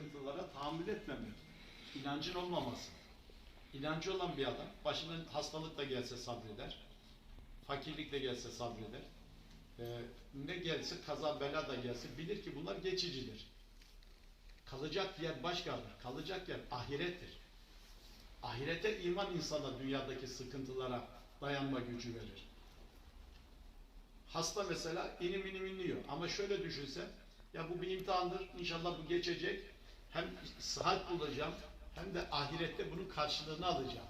sıkıntılara tahammül etmemiyor. İnancın olmaması. İnancı olan bir adam başına hastalık da gelse sabreder. Fakirlik de gelse sabreder. Ee, ne gelse kaza bela da gelse bilir ki bunlar geçicidir. Kalacak yer başkadır. Kalacak yer ahirettir. Ahirete iman insana dünyadaki sıkıntılara dayanma gücü verir. Hasta mesela inim inim inliyor. Ama şöyle düşünsen, ya bu bir imtihandır, inşallah bu geçecek. Hem sıhhat bulacağım, hem de ahirette bunun karşılığını alacağım.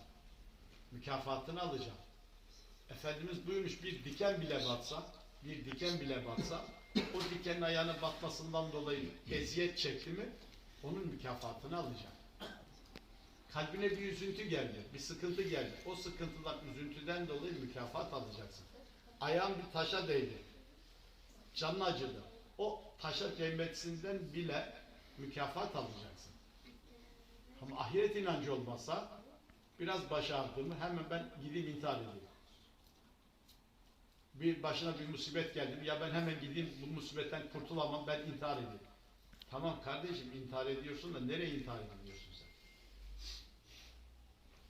Mükafatını alacağım. Efendimiz buyurmuş bir diken bile batsa, bir diken bile batsa, o dikenin ayağına batmasından dolayı eziyet çekti mi, onun mükafatını alacağım. Kalbine bir üzüntü geldi, bir sıkıntı geldi. O sıkıntıdan, üzüntüden dolayı mükafat alacaksın. Ayağın bir taşa değdi. Canın acıdı. O taşa değmesinden bile mükafat alacaksın. Ama ahiret inancı olmasa biraz baş ağrıdığımı hemen ben gideyim intihar edeyim. Bir başına bir musibet geldi. Ya ben hemen gideyim bu musibetten kurtulamam ben intihar edeyim. Tamam kardeşim intihar ediyorsun da nereye intihar ediyorsun sen?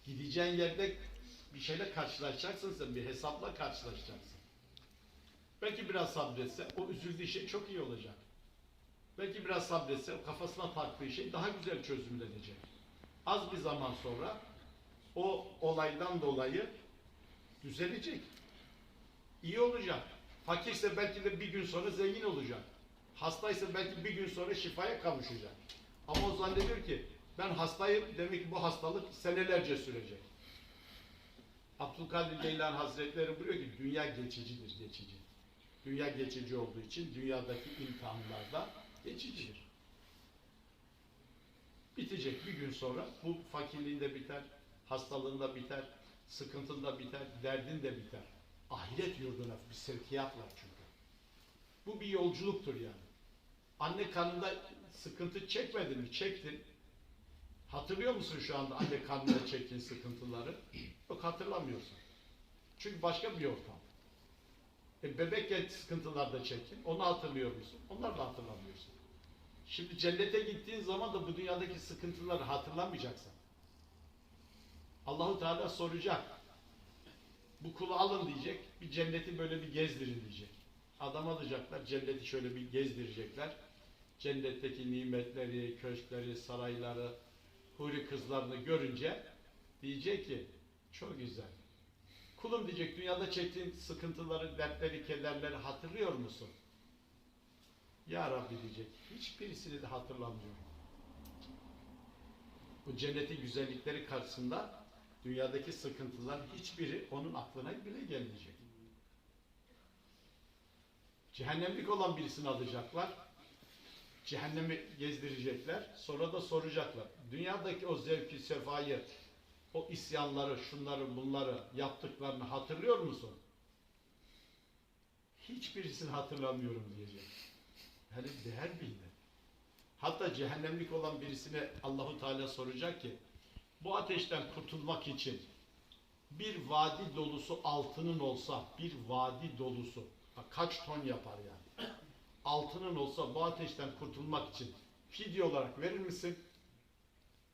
Gideceğin yerde bir şeyle karşılaşacaksın sen, bir hesapla karşılaşacaksın. Belki biraz sabretse o üzüldüğü şey çok iyi olacak. Belki biraz sabretse kafasına taktığı şey daha güzel çözümlenecek. Az bir zaman sonra o olaydan dolayı düzelecek. İyi olacak. Fakirse belki de bir gün sonra zengin olacak. Hastaysa belki bir gün sonra şifaya kavuşacak. Ama o zannediyor ki ben hastayım demek ki bu hastalık senelerce sürecek. Abdülkadir Geylani Hazretleri buyuruyor ki dünya geçicidir, geçici. Dünya geçici olduğu için dünyadaki imtihanlarda geçicidir. Bitecek bir gün sonra bu fakirliğinde biter, hastalığında biter, sıkıntında biter, derdin de biter. Ahiret yurduna bir sevkiyat var çünkü. Bu bir yolculuktur yani. Anne karnında sıkıntı çekmedin mi? Çektin. Hatırlıyor musun şu anda anne karnında çektiğin sıkıntıları? Yok hatırlamıyorsun. Çünkü başka bir ortam. E, bebekken sıkıntılarda çekin. Onu hatırlıyor musun? Onlar da hatırlamıyorsun. Şimdi cennete gittiğin zaman da bu dünyadaki sıkıntıları hatırlamayacaksın. Allahu Teala soracak. Bu kulu alın diyecek. Bir cenneti böyle bir gezdirin diyecek. Adam alacaklar. Cenneti şöyle bir gezdirecekler. Cennetteki nimetleri, köşkleri, sarayları, huri kızlarını görünce diyecek ki çok güzel. Kulum diyecek dünyada çektiğin sıkıntıları, dertleri, kederleri hatırlıyor musun? Ya Rabbi diyecek. Hiçbirisini de hatırlamıyorum. Bu cennetin güzellikleri karşısında dünyadaki sıkıntılar hiçbiri onun aklına bile gelmeyecek. Cehennemlik olan birisini alacaklar. Cehennemi gezdirecekler. Sonra da soracaklar. Dünyadaki o zevki, sefayı, o isyanları, şunları, bunları yaptıklarını hatırlıyor musun? Hiçbirisini hatırlamıyorum diyecek. Yani değer bildi. Hatta cehennemlik olan birisine Allahu Teala soracak ki bu ateşten kurtulmak için bir vadi dolusu altının olsa, bir vadi dolusu kaç ton yapar yani. Altının olsa bu ateşten kurtulmak için fidye olarak verir misin?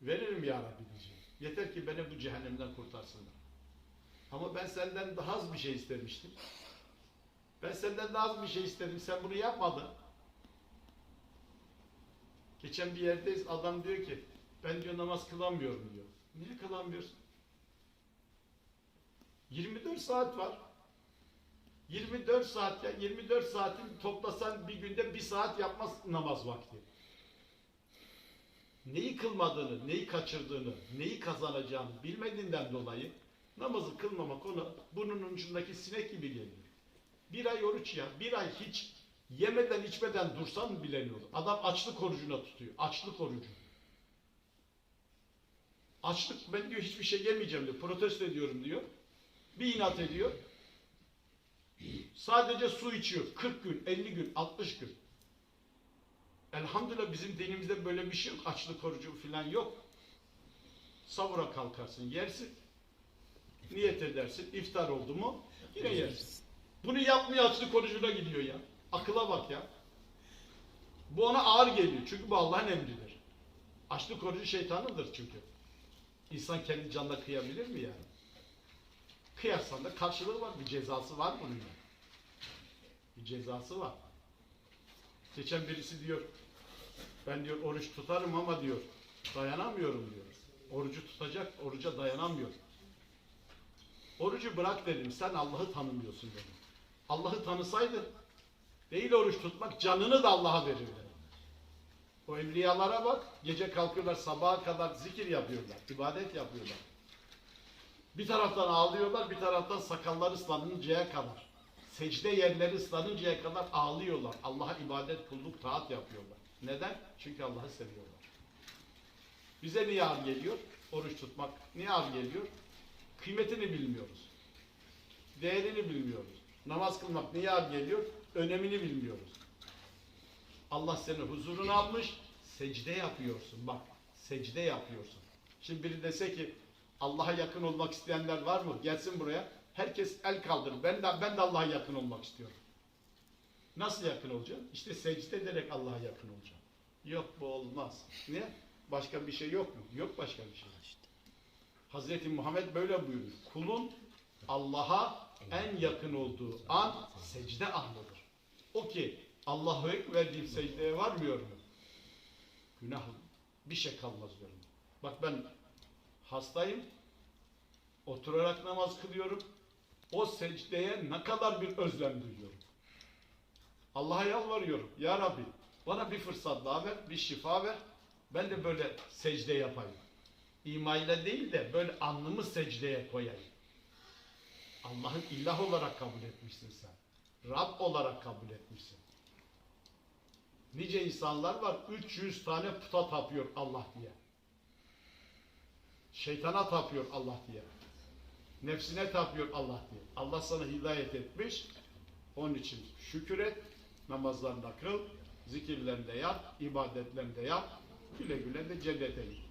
Veririm ya Rabbi diyecek. Yeter ki beni bu cehennemden kurtarsınlar. Ama ben senden daha az bir şey istemiştim. Ben senden daha az bir şey istedim. Sen bunu yapmadın. Geçen bir yerdeyiz. Adam diyor ki ben diyor namaz kılamıyorum diyor. Niye kılamıyorsun? 24 saat var. 24 saat ya 24 saatin toplasan bir günde bir saat yapmaz namaz vakti. Neyi kılmadığını, neyi kaçırdığını, neyi kazanacağını bilmediğinden dolayı namazı kılmamak ona burnunun ucundaki sinek gibi geliyor. Bir ay oruç ya, bir ay hiç yemeden içmeden dursan bile ne olur? Adam açlık orucuna tutuyor. Açlık orucu. Açlık ben diyor hiçbir şey yemeyeceğim diyor. Protesto ediyorum diyor. Bir inat ediyor. Sadece su içiyor. 40 gün, 50 gün, 60 gün. Elhamdülillah bizim dinimizde böyle bir şey yok. Açlık orucu falan yok. Savura kalkarsın, yersin. Niyet edersin. iftar oldu mu yine yersin. Bunu yapmıyor açlık orucuna gidiyor ya. Akıla bak ya. Bu ona ağır geliyor. Çünkü bu Allah'ın emridir. Açlık orucu şeytanındır çünkü. İnsan kendi canına kıyabilir mi yani? Kıyarsan da karşılığı var, bir cezası var bunun. Bir cezası var. Geçen birisi diyor, ben diyor oruç tutarım ama diyor, dayanamıyorum diyor. Orucu tutacak, oruca dayanamıyor. Orucu bırak dedim, sen Allah'ı tanımıyorsun dedim. Allah'ı tanısaydın, değil oruç tutmak, canını da Allah'a verirdi. O evliyalara bak, gece kalkıyorlar sabaha kadar zikir yapıyorlar, ibadet yapıyorlar. Bir taraftan ağlıyorlar, bir taraftan sakalları ıslanıncaya kadar. Secde yerleri ıslanıncaya kadar ağlıyorlar. Allah'a ibadet, kulluk, taat yapıyorlar. Neden? Çünkü Allah'ı seviyorlar. Bize niye ağır geliyor? Oruç tutmak niye ağır geliyor? Kıymetini bilmiyoruz. Değerini bilmiyoruz. Namaz kılmak niye ağır geliyor? Önemini bilmiyoruz. Allah seni huzuruna almış, secde yapıyorsun. Bak, secde yapıyorsun. Şimdi biri dese ki Allah'a yakın olmak isteyenler var mı? Gelsin buraya. Herkes el kaldırır. Ben de ben de Allah'a yakın olmak istiyorum. Nasıl yakın olacağım? İşte secde ederek Allah'a yakın olacağım. Yok bu olmaz. Niye? Başka bir şey yok mu? Yok başka bir şey. Hazreti Muhammed böyle buyuruyor. Kulun Allah'a en yakın olduğu an secde anıdır. O ki Allahu Ekber deyip secdeye varmıyor mu? Günah bir şey kalmaz diyorum. Bak ben hastayım. Oturarak namaz kılıyorum. O secdeye ne kadar bir özlem duyuyorum. Allah'a yalvarıyorum. Ya Rabbi bana bir fırsat daha ver, bir şifa ver. Ben de böyle secde yapayım. İmayla değil de böyle alnımı secdeye koyayım. Allah'ın ilah olarak kabul etmişsin sen. Rab olarak kabul etmişsin. Nice insanlar var 300 tane puta tapıyor Allah diye. Şeytana tapıyor Allah diye. Nefsine tapıyor Allah diye. Allah sana hidayet etmiş. Onun için şükür et. Namazlarında kıl. Zikirlerinde yap. ibadetlerinde yap. Güle güle de cennete git.